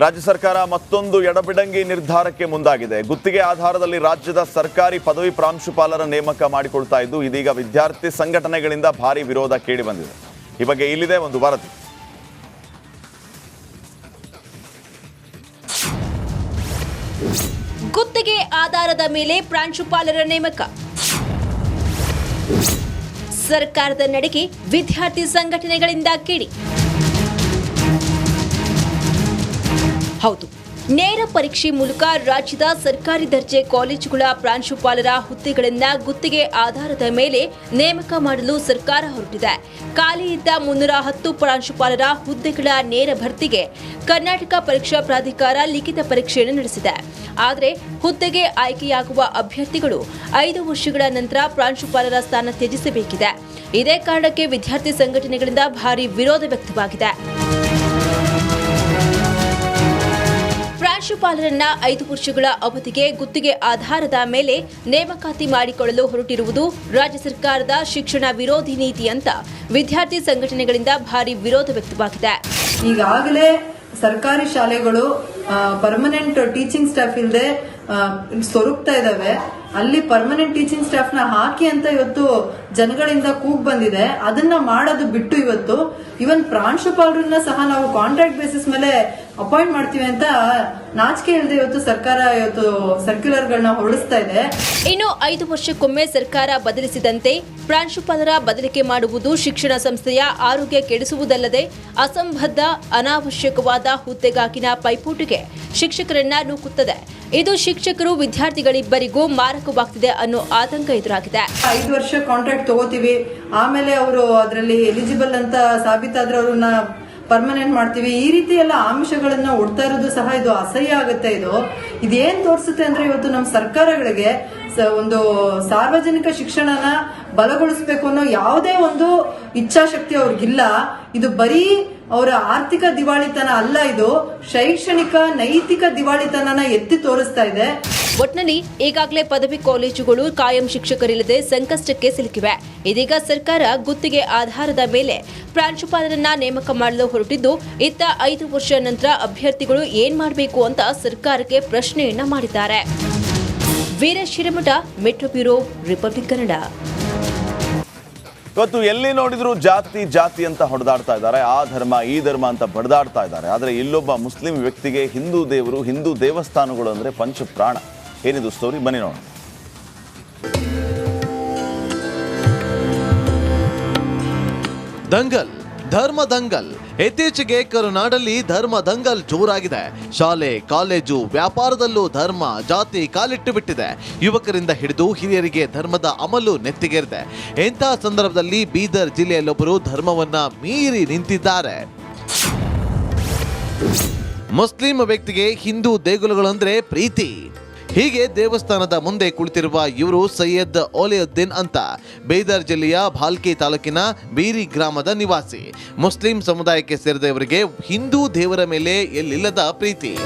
ರಾಜ್ಯ ಸರ್ಕಾರ ಮತ್ತೊಂದು ಎಡಬಿಡಂಗಿ ನಿರ್ಧಾರಕ್ಕೆ ಮುಂದಾಗಿದೆ. ಗುತ್ತಿಗೆ ಆಧಾರದಲ್ಲಿ ರಾಜ್ಯದ ಸರ್ಕಾರಿ ಪದವಿ ಪ್ರಾಂಶುಪಾಲರ ನೇಮಕ ಮಾಡಿಕೊಳ್ತಾ ಇದ್ದು, ಇದೀಗ ವಿದ್ಯಾರ್ಥಿ ಸಂಘಟನೆಗಳಿಂದ ಭಾರಿ ವಿರೋಧ ಕೇಳಿ ಬಂದಿದೆ. ಈ ಬಗ್ಗೆ ಇಲ್ಲಿದೆ ಒಂದು ವರದಿ. ಗುತ್ತಿಗೆ ಆಧಾರದ ಮೇಲೆ ಪ್ರಾಂಶುಪಾಲರ ನೇಮಕ. ಸರ್ಕಾರದ ನಡೆಗೆ ವಿದ್ಯಾರ್ಥಿ ಸಂಘಟನೆಗಳಿಂದ ಕಿಡಿ ಹೌದು. ನೇರ ಪರೀಕ್ಷೆ ಮೂಲಕ ರಾಜ್ಯದ ಸರ್ಕಾರಿ ದರ್ಜೆ ಕಾಲೇಜುಗಳ ಪ್ರಾಂಶುಪಾಲರ ಹುದ್ದೆಗಳನ್ನ ಗುತ್ತಿಗೆ ಆಧಾರದ ಮೇಲೆ ನೇಮಕ ಮಾಡಲು ಸರ್ಕಾರ ಹೊರಟಿದೆ. ಖಾಲಿ ಇದ್ದ ಮುನ್ನೂರ ಹತ್ತು ಪ್ರಾಂಶುಪಾಲರ ಹುದ್ದೆಗಳ ನೇರ ಭರ್ತಿಗೆ ಕರ್ನಾಟಕ ಪರೀಕ್ಷಾ ಪ್ರಾಧಿಕಾರ ಲಿಖಿತ ಪರೀಕ್ಷೆಯನ್ನು ನಡೆಸಿದೆ. ಆದರೆ ಹುದ್ದೆಗೆ ಆಯ್ಕೆಯಾಗುವ ಅಭ್ಯರ್ಥಿಗಳು ಐದು ವರ್ಷಗಳ ನಂತರ ಪ್ರಾಂಶುಪಾಲರ ಸ್ಥಾನ ತ್ಯಜಿಸಬೇಕಿದೆ. ಇದೇ ಕಾರಣಕ್ಕೆ ವಿದ್ಯಾರ್ಥಿ ಸಂಘಟನೆಗಳಿಂದ ಭಾರಿ ವಿರೋಧ ವ್ಯಕ್ತವಾಗಿದೆ. ಪ್ರಾಂಶುಪಾಲರನ್ನ ಐದು ವರ್ಷಗಳ ಅವಧಿಗೆ ಗುತ್ತಿಗೆ ಆಧಾರದ ಮೇಲೆ ನೇಮಕಾತಿ ಮಾಡಿಕೊಳ್ಳಲು ಹೊರಟಿರುವುದು ರಾಜ್ಯ ಸರ್ಕಾರದ ಶಿಕ್ಷಣ ವಿರೋಧಿ ನೀತಿ ಅಂತ ವಿದ್ಯಾರ್ಥಿ ಸಂಘಟನೆಗಳಿಂದ ಭಾರಿ ವಿರೋಧ ವ್ಯಕ್ತವಾಗಿದೆ. ಈಗಾಗಲೇ ಸರ್ಕಾರಿ ಶಾಲೆಗಳು ಪರ್ಮನೆಂಟ್ ಟೀಚಿಂಗ್ ಸ್ಟಾಫ್ ಇಲ್ಲದೆ ಸ್ವರೂಪ್ತಾ ಇದಾವೆ ಅಲ್ಲಿ ಪರ್ಮನೆಂಟ್ ಟೀಚಿಂಗ್ ಸ್ಟಾಫ್ನ ಹಾಕಿ ಅಂತ ಇವತ್ತು ಜನಗಳಿಂದ ಕೂಗ್ ಬಂದಿದೆ. ಅದನ್ನ ಮಾಡೋದು ಬಿಟ್ಟು ಇವತ್ತು. ಇವನ್ ಪ್ರಾಂಶುಪಾಲರನ್ನ ಸಹ ನಾವು ಕಾಂಟ್ರಾಕ್ಟ್ ಬೇಸಿಸ್ ಮೇಲೆ ಅಪಾಯಿಂಟ್ ಮಾಡ್ತೀವಿ ಅಂತ ನಾಚಿಕೆ ಇಲ್ಲದೆ ಇವತ್ತು ಸರ್ಕಾರ ಇವತ್ತು ಸರ್ಕ್ಯುಲರ್ಗಳನ್ನ ಹೊರಡಿಸ್ತಾ ಇದೆ. ಇನ್ನು ಐದು ವರ್ಷಕ್ಕೊಮ್ಮೆ ಸರ್ಕಾರ ಬದಲಿಸಿದಂತೆ ಪ್ರಾಂಶುಪಾಲರ ಬದಲಿಕೆ ಮಾಡುವುದು ಶಿಕ್ಷಣ ಸಂಸ್ಥೆಯ ಆರೋಗ್ಯ ಕೆಡಿಸುವುದಲ್ಲದೆ ಅಸಂಬದ್ಧ ಅನಾವಶ್ಯಕವಾದ ಹುದ್ದೆಗಾಗಿನ ಪೈಪೋಟಿಗೆ ಶಿಕ್ಷಕರನ್ನ ನೂಕುತ್ತದೆ. ಇದು ಶಿಕ್ಷಕರು ವಿದ್ಯಾರ್ಥಿಗಳಿಬ್ಬರಿಗೂ ಮಾರಕವಾಗ್ತಿದೆ ಅನ್ನೋ ಆತಂಕ ಎದುರಾಗಿದೆ. ಐದು ವರ್ಷ ಕಾಂಟ್ರಾಕ್ಟ್ ತಗೋತೀವಿ. ಆಮೇಲೆ ಅವರು ಅದರಲ್ಲಿ ಎಲಿಜಿಬಲ್ ಅಂತ ಸಾಬೀತಾದ್ರೆ ಅವ್ರನ್ನ ಪರ್ಮನೆಂಟ್ ಮಾಡ್ತೀವಿ. ಈ ರೀತಿ ಎಲ್ಲ ಆಮಿಷಗಳನ್ನ ಒಡ್ತಾ ಇರೋದು ಸಹ ಇದು ಅಸಹ್ಯ ಆಗುತ್ತೆ ಇದು. ಇದೇನ್ ತೋರಿಸುತ್ತೆ ಅಂದ್ರೆ ಇವತ್ತು ನಮ್ಮ ಸರ್ಕಾರಗಳಿಗೆ ಒಂದು ಸಾರ್ವಜನಿಕ ಶಿಕ್ಷಣನ ಬಲಗೊಳಿಸಬೇಕು ಅನ್ನೋ ಯಾವುದೇ ಒಂದು ಇಚ್ಛಾಶಕ್ತಿ ಅವ್ರಿಗಿಲ್ಲ. ಇದು ಬರೀ ಅವರ ಆರ್ಥಿಕ ದಿವಾಳಿತನ ಅಲ್ಲ ಇದು. ಶೈಕ್ಷಣಿಕ ನೈತಿಕ ದಿವಾಳಿತನನ ಎತ್ತಿ ತೋರಿಸ್ತಾ ಇದೆ. ಒಟ್ನಲ್ಲಿ ಈಗಾಗಲೇ ಪದವಿ ಕಾಲೇಜುಗಳು ಕಾಯಂ ಶಿಕ್ಷಕರಿಲ್ಲದೆ ಸಂಕಷ್ಟಕ್ಕೆ ಸಿಲುಕಿವೆ. ಇದೀಗ ಸರ್ಕಾರ ಗುತ್ತಿಗೆ ಆಧಾರದ ಮೇಲೆ ಪ್ರಾಂಶುಪಾಲರನ್ನ ನೇಮಕ ಮಾಡಲು ಹೊರಟಿದ್ದು, ಇತ್ತ ಐದು ವರ್ಷ ನಂತರ ಅಭ್ಯರ್ಥಿಗಳು ಏನ್ ಮಾಡಬೇಕು ಅಂತ ಸರ್ಕಾರಕ್ಕೆ ಪ್ರಶ್ನೆಯನ್ನ ಮಾಡಿದ್ದಾರೆ. Veera Shiramath, metro bureau, republic Kannada. ಇವತ್ತು ಎಲ್ಲಿ ನೋಡಿದ್ರು ಜಾತಿ ಜಾತಿ ಅಂತ ಹೊಡೆದಾಡ್ತಾ ಇದ್ದಾರೆ. ಆ ಧರ್ಮ, ಈ ಧರ್ಮ ಅಂತ ಬಡದಾಡ್ತಾ ಇದ್ದಾರೆ. ಆದರೆ ಇಲ್ಲೊಬ್ಬ ಮುಸ್ಲಿಂ ವ್ಯಕ್ತಿಗೆ ಹಿಂದೂ ದೇವರು, ಹಿಂದೂ ದೇವಸ್ಥಾನಗಳು ಅಂದರೆ ಪಂಚ ಪ್ರಾಣ ಏನಿದು ಸ್ಟೋರಿ ಬನ್ನಿ ನೋಡೋಣ. ದಂಗಲ್, ಧರ್ಮ ದಂಗಲ್. ಇತ್ತೀಚೆಗೆ ಕರುನಾಡಲ್ಲಿ ಧರ್ಮ ದಂಗಲ್ ಜೋರಾಗಿದೆ. ಶಾಲೆ, ಕಾಲೇಜು, ವ್ಯಾಪಾರದಲ್ಲೂ ಧರ್ಮ, ಜಾತಿ ಕಾಲಿಟ್ಟು ಬಿಟ್ಟಿದೆ. ಯುವಕರಿಂದ ಹಿಡಿದು ಹಿರಿಯರಿಗೆ ಧರ್ಮದ ಅಮಲು ನೆತ್ತಿಗೇರಿದೆ. ಇಂತಹ ಸಂದರ್ಭದಲ್ಲಿ ಬೀದರ್ ಜಿಲ್ಲೆಯಲ್ಲೊಬ್ಬರು ಧರ್ಮವನ್ನ ಮೀರಿ ನಿಂತಿದ್ದಾರೆ. ಮುಸ್ಲಿಂ ವ್ಯಕ್ತಿಗೆ ಹಿಂದೂ ದೇಗುಲಗಳಂದ್ರೆ ಪ್ರೀತಿ. ಹೀಗೆ ದೇವಸ್ಥಾನದ ಮುಂದೆ ಕುಳಿತಿರುವ ಇವರು ಸೈಯದ್ ಓಲಿಯುದ್ದೀನ್ ಅಂತ. ಬೀದರ್ ಜಿಲ್ಲೆಯ ಭಾಲ್ಕಿ ತಾಲೂಕಿನ ಬೀರಿ ಗ್ರಾಮದ ನಿವಾಸಿ. ಮುಸ್ಲಿಂ ಸಮುದಾಯಕ್ಕೆ ಸೇರಿದವರಿಗೆ ಹಿಂದೂ ದೇವರ ಮೇಲೆ ಎಲ್ಲಿಲ್ಲದ ಪ್ರೀತಿ.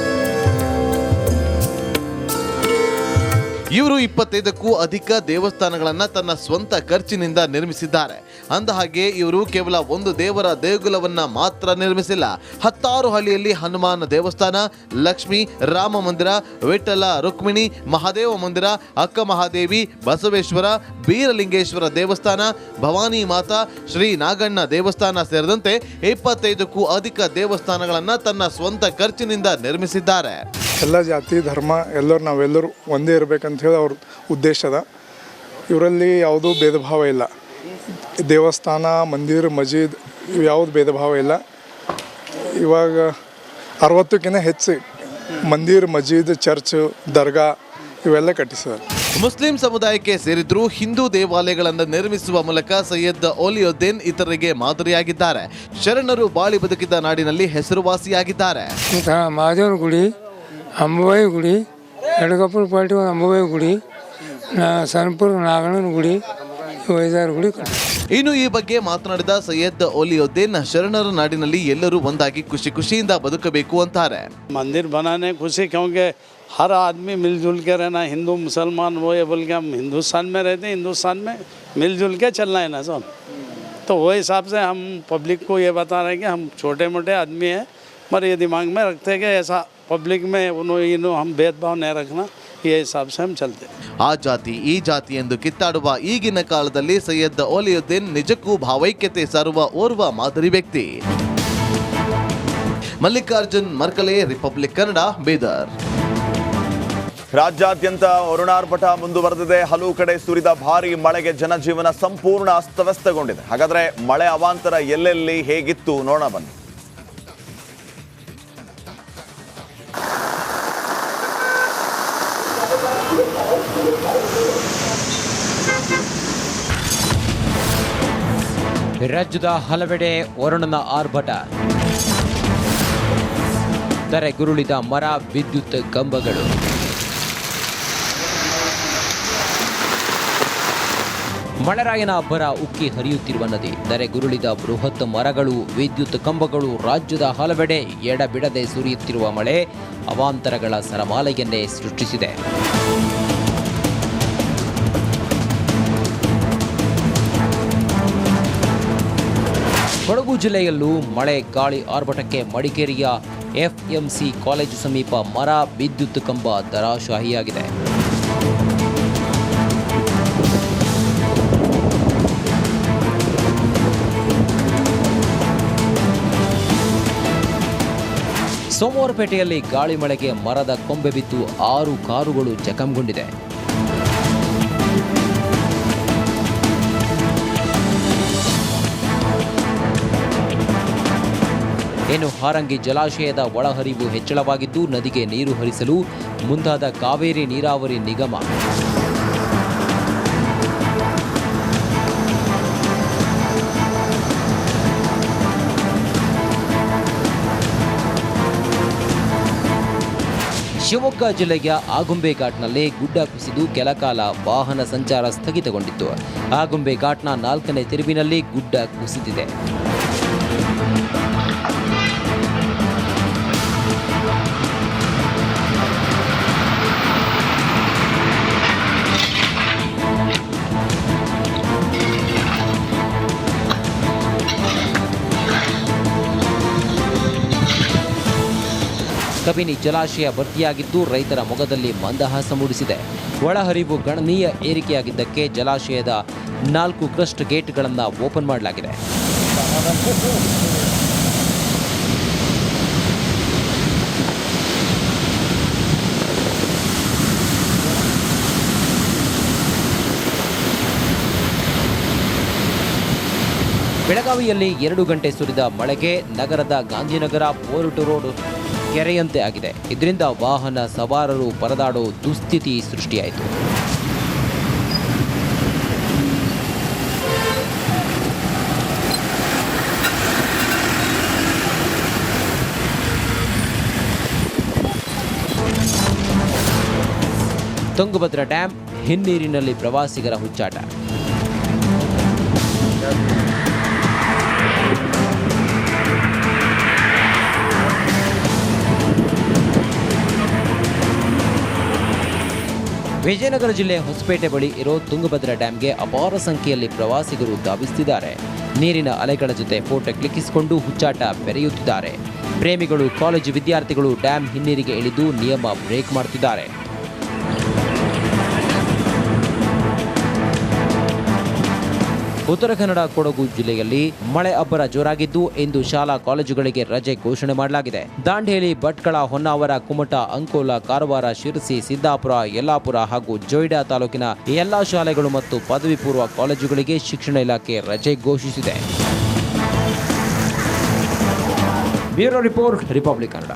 ಇವರು ಇಪ್ಪತ್ತೈದಕ್ಕೂ ಅಧಿಕ ದೇವಸ್ಥಾನಗಳನ್ನ ತನ್ನ ಸ್ವಂತ ಖರ್ಚಿನಿಂದ ನಿರ್ಮಿಸಿದ್ದಾರೆ. ಅಂದಹಾಗೆ ಇವರು ಕೇವಲ ಒಂದು ದೇವರ ದೇಗುಲವನ್ನ ಮಾತ್ರ ನಿರ್ಮಿಸಿಲ್ಲ. ಹತ್ತಾರು ಹಳ್ಳಿಯಲ್ಲಿ ಹನುಮಾನ್ ದೇವಸ್ಥಾನ, ಲಕ್ಷ್ಮಿ, ರಾಮ ಮಂದಿರ ವಿಠಲ ರುಕ್ಮಿಣಿ, ಮಹಾದೇವ ಮಂದಿರ, ಅಕ್ಕ ಮಹಾದೇವಿ, ಬಸವೇಶ್ವರ, ಬೀರಲಿಂಗೇಶ್ವರ ದೇವಸ್ಥಾನ, ಭವಾನಿ ಮಾತಾ, ಶ್ರೀ ನಾಗಣ್ಣ ದೇವಸ್ಥಾನ ಸೇರಿದಂತೆ ಇಪ್ಪತ್ತೈದಕ್ಕೂ ಅಧಿಕ ದೇವಸ್ಥಾನಗಳನ್ನ ತನ್ನ ಸ್ವಂತ ಖರ್ಚಿನಿಂದ ನಿರ್ಮಿಸಿದ್ದಾರೆ. ಎಲ್ಲ ಜಾತಿ ಧರ್ಮ ಎಲ್ಲರೂ ನಾವೆಲ್ಲರೂ ಒಂದೇ ಇರಬೇಕಂತ ಹೇಳಿ ಅವ್ರ ಉದ್ದೇಶ ಅದ. ಇವರಲ್ಲಿ ಯಾವುದೂ ಭೇದ ಭಾವ ಇಲ್ಲ. ದೇವಸ್ಥಾನ ಮಂದಿರ ಮಜೀದ್ ಇವು ಯಾವುದು ಭೇದ ಭಾವ ಇಲ್ಲ. ಇವಾಗ ಅರವತ್ತಕ್ಕಿಂತ ಹೆಚ್ಚು ಮಂದಿರ್ ಮಜೀದ್ ಚರ್ಚ್ ದರ್ಗಾ ಇವೆಲ್ಲ ಕಟ್ಟಿಸಿದ್ದಾರೆ ಮುಸ್ಲಿಂ ಸಮುದಾಯಕ್ಕೆ ಸೇರಿದ್ರು ಹಿಂದೂ ದೇವಾಲಯಗಳನ್ನು ನಿರ್ಮಿಸುವ ಮೂಲಕ ಸೈಯದ್ ಓಲಿಯುದ್ದೀನ್ ಇತರರಿಗೆ ಮಾದರಿಯಾಗಿದ್ದಾರೆ. ಶರಣರು ಬಾಳಿ ಬದುಕಿದ ನಾಡಿನಲ್ಲಿ ಹೆಸರುವಾಸಿಯಾಗಿದ್ದಾರೆ. ಮಹಾದೇವನ ಗುಡಿ ಅಂಬಾಯಿ ಗುಡಿ ಎಡಗಪ್ಪನ ಪಾಲ್ಟಿ ಒಂದು ಅಂಬಾಯಿ ಗುಡಿ ನಾ ಸನ್ಪುರ ನಾಗಣ್ಣನ ಗುಡಿ ಇವು ಐದಾರು ಗುಡಿ ಕಟ್ಟಿ ಇನ್ನು ಈ ಬಗ್ಗೆ ಮಾತನಾಡಿದ ಸೈಯದ್ ಓಲಿಯುದ್ದೀನ್ ಶರಣರ ನಾಡಿನಲ್ಲಿ ಎಲ್ಲರೂ ಒಂದಾಗಿ ಖುಷಿ ಖುಷಿಯಿಂದ ಬದುಕಬೇಕು ಅಂತಾರೆ मंदिर बनाने खुशी क्योंकि हर आदमी मिलजुल के रहना हिंदू मुसलमान वो ये बोल के हम हिंदुस्तान में रहते हैं हिंदुस्तान में मिलजुल के चलना है ना सब तो वो हिसाब से हम पब्लिक को ये बता रहे हैं कि हम छोटे मोटे आदमी हैं मगर ये दिमाग में रखते हैं कि ऐसा पब्लिक में उन्होंने इन्हों हम भेदभाव नहीं रखना ये हिसाब से हम चलते हैं ಆ ಜಾತಿ ಈ ಜಾತಿ ಎಂದು ಕಿತ್ತಾಡುವ ಈಗಿನ ಕಾಲದಲ್ಲಿ ಸೈಯದ್ ಓಲಿಯುದ್ದೀನ್ ನಿಜಕ್ಕೂ ಭಾವೈಕ್ಯತೆ ಸಾರುವ ಓರ್ವ ಮಾದರಿ ವ್ಯಕ್ತಿ ಮಲ್ಲಿಕಾರ್ಜುನ್ ಮರ್ಕಲೆ ರಿಪಬ್ಲಿಕ್ ಕನ್ನಡ ಬೀದರ್ ರಾಜ್ಯಾದ್ಯಂತ ವರುಣಾರ್ಭಟ ಮುಂದುವರೆದಿದೆ ಹಲವು ಕಡೆ ಸುರಿದ ಭಾರಿ ಮಳೆಗೆ ಜನಜೀವನ ಸಂಪೂರ್ಣ ಅಸ್ತವ್ಯಸ್ತಗೊಂಡಿದೆ ಹಾಗಾದ್ರೆ ಮಳೆ ಅವಾಂತರ ಎಲ್ಲೆಲ್ಲಿ ಹೇಗಿತ್ತು ನೋಡೋಣ ಬನ್ನಿ ರಾಜ್ಯದ ಹಲವೆಡೆ ವರುಣನ ಆರ್ಭಟ. ತರೆಗುರುಳಿದ ಮರ, ವಿದ್ಯುತ್ ಕಂಬಗಳು. ಮಳೆರಾಯನ ಅಬ್ಬರ ಉಕ್ಕಿ ಹರಿಯುತ್ತಿರುವ ನದಿ ದರೆಗುರುಳಿದ ಬೃಹತ್ ಮರಗಳು, ವಿದ್ಯುತ್ ಕಂಬಗಳು ರಾಜ್ಯದ ಹಲವೆಡೆ ಎಡಬಿಡದೆ ಸುರಿಯುತ್ತಿರುವ ಮಳೆ ಅವಾಂತರಗಳ ಸರಮಾಲೆಯನ್ನೇ ಸೃಷ್ಟಿಸಿದೆ. ಕೊಡಗು ಜಿಲ್ಲೆಯಲ್ಲೂ ಮಳೆ, ಗಾಳಿ ಆರ್ಭಟಕ್ಕೆ ಮಡಿಕೇರಿಯ ಎಫ್ಎಂಸಿ ಕಾಲೇಜು ಸಮೀಪ ಮರ, ವಿದ್ಯುತ್ ಕಂಬ ದರಾಶಾಹಿಯಾಗಿದೆ ಸೋಮವಾರಪೇಟೆಯಲ್ಲಿ ಗಾಳಿ ಮಳೆಗೆ ಮರದ ಕೊಂಬೆ ಬಿದ್ದು ಆರು ಕಾರುಗಳು ಜಖಂಗೊಂಡಿದೆ. ಇನ್ನು ಹಾರಂಗಿ ಜಲಾಶಯದ ಒಳಹರಿವು ಹೆಚ್ಚಳವಾಗಿದ್ದು ನದಿಗೆ ನೀರು ಹರಿಸಲು ಮುಂದಾದ ಕಾವೇರಿ ನೀರಾವರಿ ನಿಗಮ. ಶಿವಮೊಗ್ಗ ಜಿಲ್ಲೆಯ ಆಗುಂಬೆ ಘಾಟ್ನಲ್ಲಿ ಗುಡ್ಡ ಕುಸಿದು ಕೆಲಕಾಲ ವಾಹನ ಸಂಚಾರ ಸ್ಥಗಿತಗೊಂಡಿತ್ತು. ಆಗುಂಬೆ ಘಾಟ್ನ ನಾಲ್ಕನೇ ತಿರುವಿನಲ್ಲಿ ಗುಡ್ಡ ಕುಸಿದಿದೆ. ಕಬಿನಿ ಜಲಾಶಯ ಭರ್ತಿಯಾಗಿದ್ದು ರೈತರ ಮೊಗದಲ್ಲಿ ಮಂದಹಾಸ ಮೂಡಿಸಿದೆ. ಒಳಹರಿವು ಗಣನೀಯ ಏರಿಕೆಯಾಗಿದ್ದಕ್ಕೆ ಜಲಾಶಯದ ನಾಲ್ಕು ಕ್ರಸ್ಟ್ ಗೇಟ್ಗಳನ್ನು ಓಪನ್ ಮಾಡಲಾಗಿದೆ. ಬೆಳಗಾವಿಯಲ್ಲಿ ಎರಡು ಗಂಟೆ ಸುರಿದ ಮಳೆಗೆ ನಗರದ ಗಾಂಧಿನಗರ ಪೋರ್ಟ್ ರೋಡ್ ಕೆರೆಯಂತೆ ಆಗಿದೆ. ಇದರಿಂದ ವಾಹನ ಸವಾರರು ಪರದಾಡೋ ದುಸ್ಥಿತಿ ಸೃಷ್ಟಿಯಾಯಿತು. ತುಂಗಭದ್ರಾ ಡ್ಯಾಂ ಹಿನ್ನೀರಿನಲ್ಲಿ ಪ್ರವಾಸಿಗರ ಹುಚ್ಚಾಟ. ವಿಜಯನಗರ ಜಿಲ್ಲೆ ಹೊಸಪೇಟೆ ಬಳಿ ಇರೋ ತುಂಗಭದ್ರಾ ಡ್ಯಾಂಗೆ ಅಪಾರ ಸಂಖ್ಯೆಯಲ್ಲಿ ಪ್ರವಾಸಿಗರು ಧಾವಿಸುತ್ತಿದ್ದಾರೆ. ನೀರಿನ ಅಲೆಗಳ ಜೊತೆ ಫೋಟೋ ಕ್ಲಿಕ್ಕಿಸಿಕೊಂಡು ಹುಚ್ಚಾಟ ಬೆರೆಯುತ್ತಿದ್ದಾರೆ. ಪ್ರೇಮಿಗಳು, ಕಾಲೇಜು ವಿದ್ಯಾರ್ಥಿಗಳು ಡ್ಯಾಂ ಹಿನ್ನೀರಿಗೆ ಇಳಿದು ನಿಯಮ ಬ್ರೇಕ್ ಮಾಡುತ್ತಿದ್ದಾರೆ ಉತ್ತರ ಕನ್ನಡ ಕೊಡಗು ಜಿಲ್ಲೆಯಲ್ಲಿ ಮಳೆ ಅಬ್ಬರ ಜೋರಾಗಿದ್ದು ಇಂದು ಶಾಲಾ ಕಾಲೇಜುಗಳಿಗೆ ರಜೆ ಘೋಷಣೆ ಮಾಡಲಾಗಿದೆ. ದಾಂಡೇಲಿ, ಭಟ್ಕಳ, ಹೊನ್ನಾವರ, ಕುಮಟ, ಅಂಕೋಲ, ಕಾರವಾರ, ಶಿರಸಿ, ಸಿದ್ದಾಪುರ, ಯಲ್ಲಾಪುರ ಹಾಗೂ ಜೊಯ್ಡಾ ತಾಲೂಕಿನ ಎಲ್ಲಾ ಶಾಲೆಗಳು ಮತ್ತು ಪದವಿ ಪೂರ್ವ ಕಾಲೇಜುಗಳಿಗೆ ಶಿಕ್ಷಣ ಇಲಾಖೆ ರಜೆ ಘೋಷಿಸಿದೆ. Bureau report, republic Kannada.